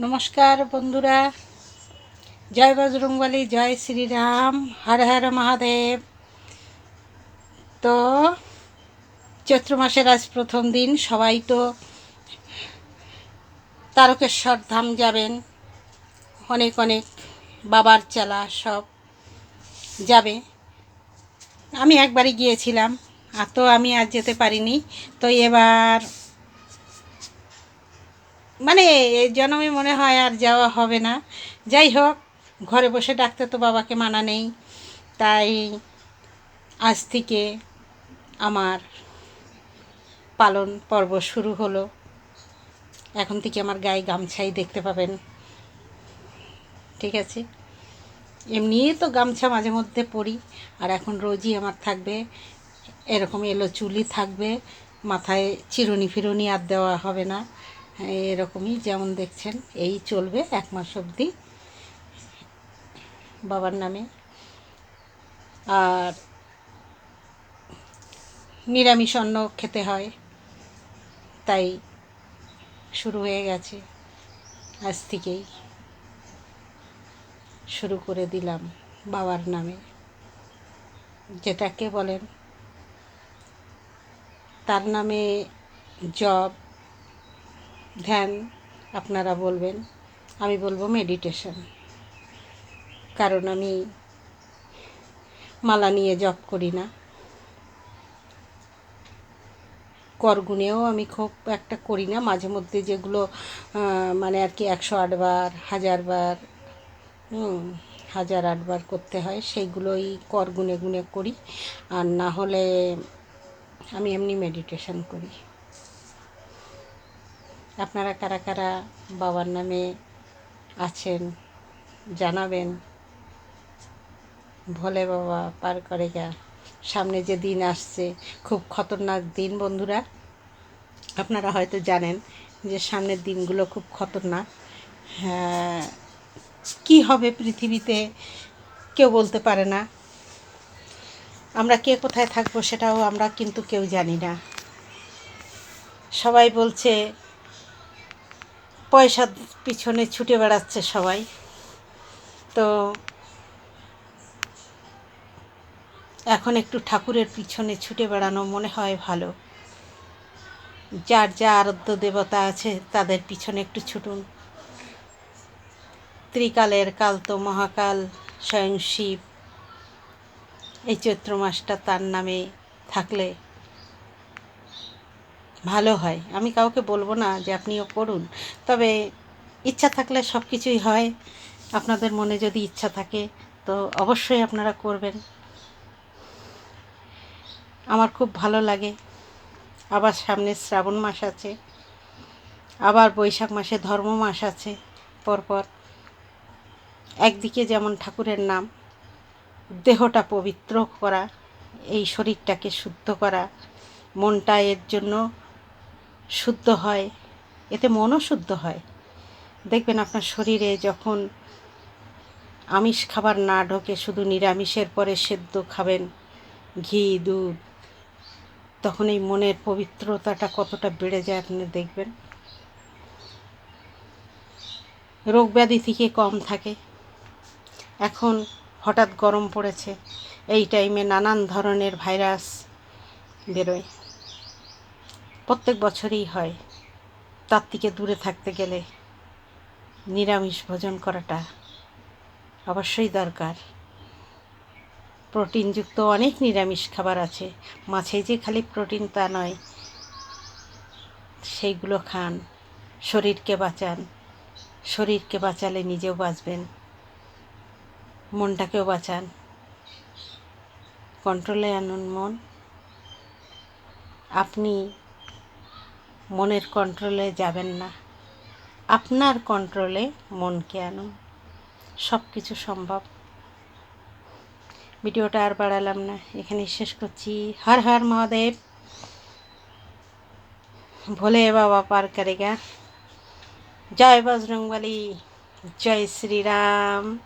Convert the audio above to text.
নমস্কার বন্ধুরা। জয় বজরংবলী, জয় শ্রীরাম, হর হর মহাদেব। তো, চৈত্র মাসের আজ প্রথম দিন, সবাই তো তারকেশ্বর ধাম যাবেন। অনেক অনেক বাবার চালা সব যাবে। আমি একবারই গিয়েছিলাম, আর তো আমি আর যেতে পারিনি। তো এবার মানে এই জন্মে মনে হয় আর যাওয়া হবে না। যাই হোক, ঘরে বসে ডাকতে তো বাবাকে মানা নেই। তাই আজ থেকে আমার পালন পর্ব শুরু হলো। এখন থেকে আমার গায়ে গামছাই দেখতে পাবেন। ঠিক আছে? এমনিই তো গামছা মাঝে মধ্যে পরি, আর এখন রোজই আমার থাকবে। এরকম এলো চুলি থাকবে, মাথায় চিরুনি ফিরুনি আর দেওয়া হবে না। এরকমই যেমন দেখছেন, এই চলবে এক মাস অবধি বাবার নামে। আর নিরামিষ অন্ন খেতে হয়, তাই শুরু হয়ে গেছে। আজ থেকেই শুরু করে দিলাম বাবার নামে। যেটাকে বলেন, তার নামে জব ধ্যান আপনারা বলবেন, আমি বলব মেডিটেশন কারণ আমি মালা নিয়ে জপ করি না। করগুণেও আমি খুব একটা করি না, মাঝে মধ্যে যেগুলো মানে আর কি একশো আটবার হাজারবার হুম, হাজার আটবার করতে হয়, সেইগুলোই কর গুনে গুনে করি। আর না হলে আমি এমনি মেডিটেশন করি। আপনারা কারা কারা বাবার নামে আছেন জানাবেন। ভোলে বাবা পার করে গা। সামনে যে দিন আসছে, খুব খতরনাক দিন বন্ধুরা। আপনারা হয়তো জানেন যে সামনের দিনগুলো খুব খতরনাক। হ্যাঁ কী হবে পৃথিবীতে কেউ বলতে পারে না। আমরা কে কোথায় থাকব সেটাও আমরা কিন্তু কেউ জানি না। সবাই বলছে পয়সার পিছনে ছুটে বেড়াচ্ছে সবাই। তো এখন একটু ঠাকুরের পিছনে ছুটে বেড়ানো মনে হয় ভালো। যার যা আরাধ্য দেবতা আছে তাদের পিছনে একটু ছুটুন। ত্রিকালের কাল তো মহাকাল, স্বয়ং শিব। এই চৈত্র মাসটা তার নামে থাকলে ভালো হয়। আমি কাউকে বলব না যে আপনিও করুন তবে ইচ্ছা থাকলে সব কিছুই হয়। আপনাদের মনে যদি ইচ্ছা থাকে, তো অবশ্যই আপনারা করবেন। আমার খুব ভালো লাগে। আবার সামনে শ্রাবণ মাস আছে। আবার বৈশাখ মাসে ধর্ম মাস আছে পরপর। একদিকে যেমন ঠাকুরের নাম, দেহটা পবিত্র করা, এই শরীরটাকে শুদ্ধ করা, মনটা এর জন্য শুদ্ধ হয়, এতে মনও শুদ্ধ হয়। দেখবেন আপনার শরীরে যখন আমিষ খাবার না ঢোকে, শুধু নিরামিষের পরে সেদ্ধ খাবেন ঘি, দুধ, তখন এই মনের পবিত্রতাটা কতটা বেড়ে যায় আপনি দেখবেন। রোগ ব্যাধি থেকে কম থাকে। এখন হঠাৎ গরম পড়েছে, এই টাইমে নানান ধরনের ভাইরাস বেরোয়। প্রত্যেক বছরই হয়। তার থেকে দূরে থাকতে গেলে নিরামিষ ভোজন করাটা অবশ্যই দরকার। প্রোটিনযুক্ত অনেক নিরামিষ খাবার আছে। মাছে যে খালি প্রোটিন তা নয়, সেইগুলো খান, শরীরকে বাঁচান, শরীরকে বাঁচালে নিজেও বাঁচবেন, মনটাকেও বাঁচান। কন্ট্রোলে আনুন মন। আপনি মনের কন্ট্রোলে যাবেন না। আপনার কন্ট্রোলে মনকে আনুন। সব কিছু সম্ভব। ভিডিওটা আর বাড়ালাম না। এখানে শেষ করছি। হর হর মহাদেব। ভোলে বাবা পার করেগা। জয় বজরংবলী। জয় শ্রীরাম।